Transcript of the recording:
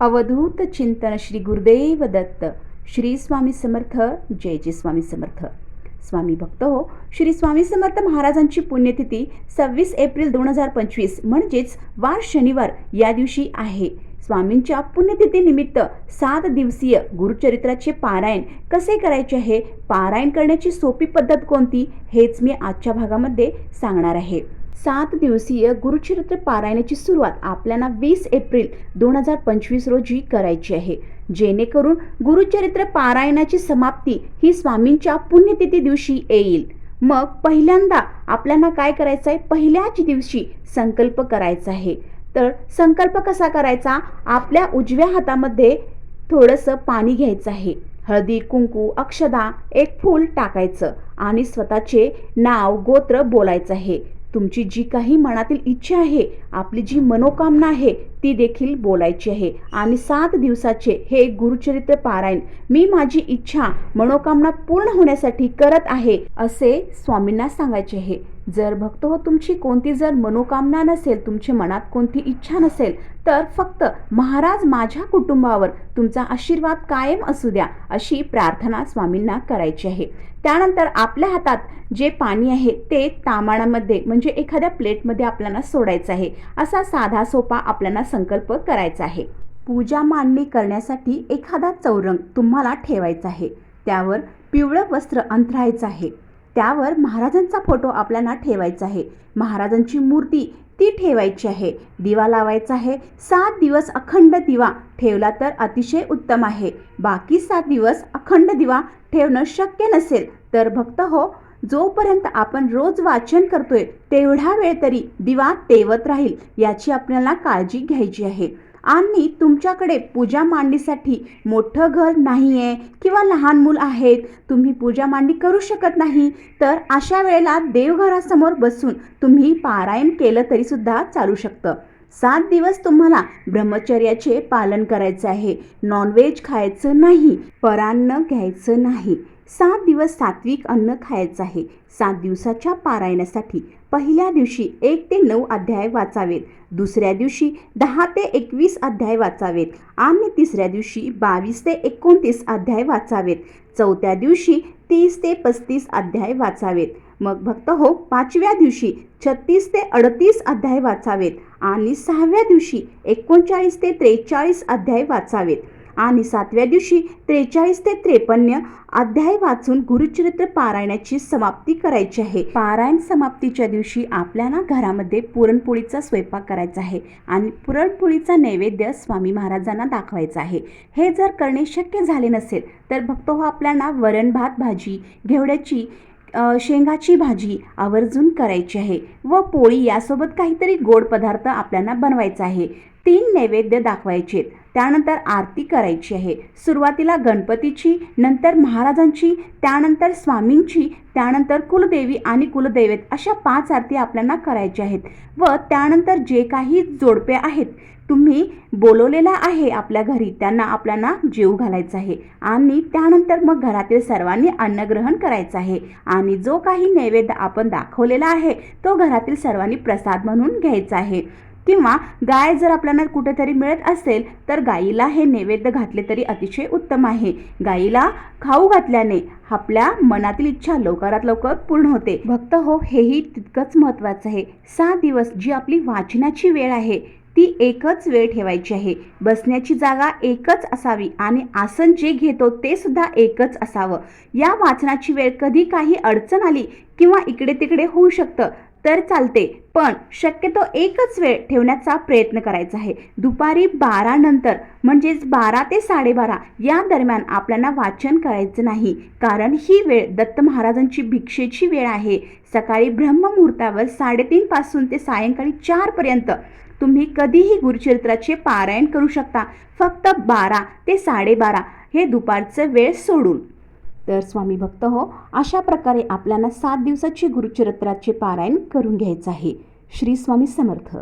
अवधूत चिंतन श्री गुरुदेव दत्त श्री स्वामी समर्थ जय जय स्वामी समर्थ स्वामी भक्त हो श्री स्वामी समर्थ महाराजांची पुण्यतिथी सव्वीस एप्रिल दोन हजार पंचवीस म्हणजेच वार शनिवार या दिवशी आहे. स्वामींच्या पुण्यतिथीनिमित्त सात दिवसीय गुरुचरित्राचे पारायण कसे करायचे आहे? पारायण करण्याची सोपी पद्धत कोणती? हेच मी आजच्या भागामध्ये सांगणार आहे. सात दिवसीय गुरुचरित्र पारायणाची सुरुवात आपल्याला वीस एप्रिल दोन हजार पंचवीस रोजी करायची आहे. जेणेकरून गुरुचरित्र पारायणाची समाप्ती ही स्वामींच्या पुण्यतिथी दिवशी येईल. मग पहिल्यांदा आपल्याला काय करायचं आहे? पहिल्याच दिवशी संकल्प करायचा आहे. तर संकल्प कसा करायचा? आपल्या उजव्या हातामध्ये थोडंसं पाणी घ्यायचं आहे. हळदी कुंकू अक्षदा एक फूल टाकायचं आणि स्वतःचे नाव गोत्र बोलायचं आहे. तुमची जी काही मनातील इच्छा आहे आपली जी मनोकामना आहे ती देखील बोलायची आहे. आणि सात दिवसाचे हे गुरुचरित्र पारायण मी माझी इच्छा मनोकामना पूर्ण होण्यासाठी करत आहे असे स्वामींना सांगायचे आहे. जर भक्त हो तुमची कोणती जर मनोकामना नसेल तुमची मनात कोणती इच्छा नसेल तर फक्त महाराज माझ्या कुटुंबावर तुमचा आशीर्वाद कायम असू द्या अशी प्रार्थना स्वामींना करायची आहे. त्यानंतर आपल्या हातात जे पाणी आहे ते तामाणामध्ये म्हणजे एखाद्या प्लेटमध्ये आपल्याला सोडायचं आहे. असा साधा सोपा आपल्याला संकल्प करायचा आहे. पूजा मांडणी करण्यासाठी एखादा चौरंग तुम्हाला ठेवायचा आहे. त्यावर पिवळं वस्त्र अंथरायचं आहे. त्यावर महाराजांचा फोटो आपल्याला ठेवायचा आहे. महाराजांची मूर्ती ती ठेवायची आहे. दिवा लावायचा आहे. सात दिवस अखंड दिवा ठेवला तर अतिशय उत्तम आहे. बाकी सात दिवस अखंड दिवा ठेवणं शक्य नसेल तर भक्त हो जोपर्यंत आपण रोज वाचन करतोय तेवढा वेळ तरी दिवा तेवत राहील याची आपल्याला काळजी घ्यायची आहे. आणि तुमच्याकडे पूजा मांडीसाठी मोठं घर नाही आहे किंवा लहान मूल आहेत तुम्ही पूजा मांडी करू शकत नाही तर अशा वेळेला देवघरासमोर बसून तुम्ही पारायण केलं तरीसुद्धा चालू शकतं. सात दिवस तुम्हाला ब्रह्मचर्याचे पालन करायचं आहे. नॉनव्हेज खायचं नाही परान्न घ्यायचं नाही. सात दिवस सात्विक अन्न खायचं आहे. सात दिवसाच्या पारायणासाठी पहिल्या दिवशी एक ते नऊ अध्याय वाचावेत. दुसऱ्या दिवशी दहा ते एकवीस अध्याय वाचावेत. आणि तिसऱ्या दिवशी बावीस ते एकोणतीस अध्याय वाचावेत. चौथ्या दिवशी तीस ते पस्तीस अध्याय वाचावेत. मग भक्त हो पाचव्या दिवशी छत्तीस ते अडतीस अध्याय वाचावेत. आणि सहाव्या दिवशी एकोणचाळीस ते त्रेचाळीस अध्याय वाचावेत. आणि सातव्या दिवशी त्रेचाळीस ते त्रेपन्न अध्याय वाचून गुरुचरित्र पारायणाची समाप्ती करायची आहे. पारायण समाप्तीच्या दिवशी आपल्याला घरामध्ये पुरणपोळीचा स्वयंपाक करायचा आहे आणि पुरणपोळीचा नैवेद्य स्वामी महाराजांना दाखवायचा आहे. हे जर करणे शक्य झाले नसेल तर भक्त हो आपल्याला वरण भात भाजी घेवड्याची शेंगाची भाजी आवर्जून करायची आहे व पोळी यासोबत काहीतरी गोड पदार्थ आपल्याला बनवायचा आहे. तीन नैवेद्य दाखवायचे त्यानंतर आरती करायची आहे. सुरुवातीला गणपतीची नंतर महाराजांची त्यानंतर स्वामींची त्यानंतर कुलदेवी आणि कुलदैवत अशा पाच आरती आपल्याला करायच्या आहेत. व त्यानंतर जे काही जोडपे आहेत तुम्ही बोलवलेला आहे आपल्या घरी त्यांना आपल्याला जेव घालायचा आहे. आणि त्यानंतर मग घरातील सर्वांनी अन्नग्रहण करायचं आहे. आणि जो काही नैवेद्य आपण दाखवलेला आहे तो घरातील सर्वांनी प्रसाद म्हणून घ्यायचा आहे. किंवा गाय जर आपल्याला कुठेतरी मिळत असेल तर गाईला हे नैवेद्य घातले तरी अतिशय उत्तम आहे. गाईला खाऊ घातल्याने आपल्या मनातील इच्छा लवकरात लवकर पूर्ण होते. भक्त हो हेही तितकंच महत्त्वाचं आहे. सात दिवस जी आपली वाचनाची वेळ आहे ती एकच वेळ ठेवायची आहे. बसण्याची जागा एकच असावी आणि आसन जे घेतो ते सुद्धा एकच असावं. या वाचनाची वेळ कधी काही अडचण आली किंवा इकडे तिकडे होऊ शकतं तर चालते पण शक्यतो एकच वेळ ठेवण्याचा प्रयत्न करायचा आहे. दुपारी बारा नंतर म्हणजेच बारा ते साडेबारा या दरम्यान आपल्याला वाचन करायचं नाही. कारण ही वेळ दत्त महाराजांची भिक्षेची वेळ आहे. सकाळी ब्रह्ममुहूर्तावर साडेतीन पासून ते सायंकाळी चारपर्यंत तुम्ही कधीही गुरुचरित्राचे पारायण करू शकता. फक्त बारा ते साडेबारा हे दुपारचं वेळ सोडून. तर स्वामी भक्त हो अशा प्रकारे आपल्याला सात दिवसाचे गुरुचरित्राचे पारायण करून घ्यायचं आहे. श्री स्वामी समर्थ.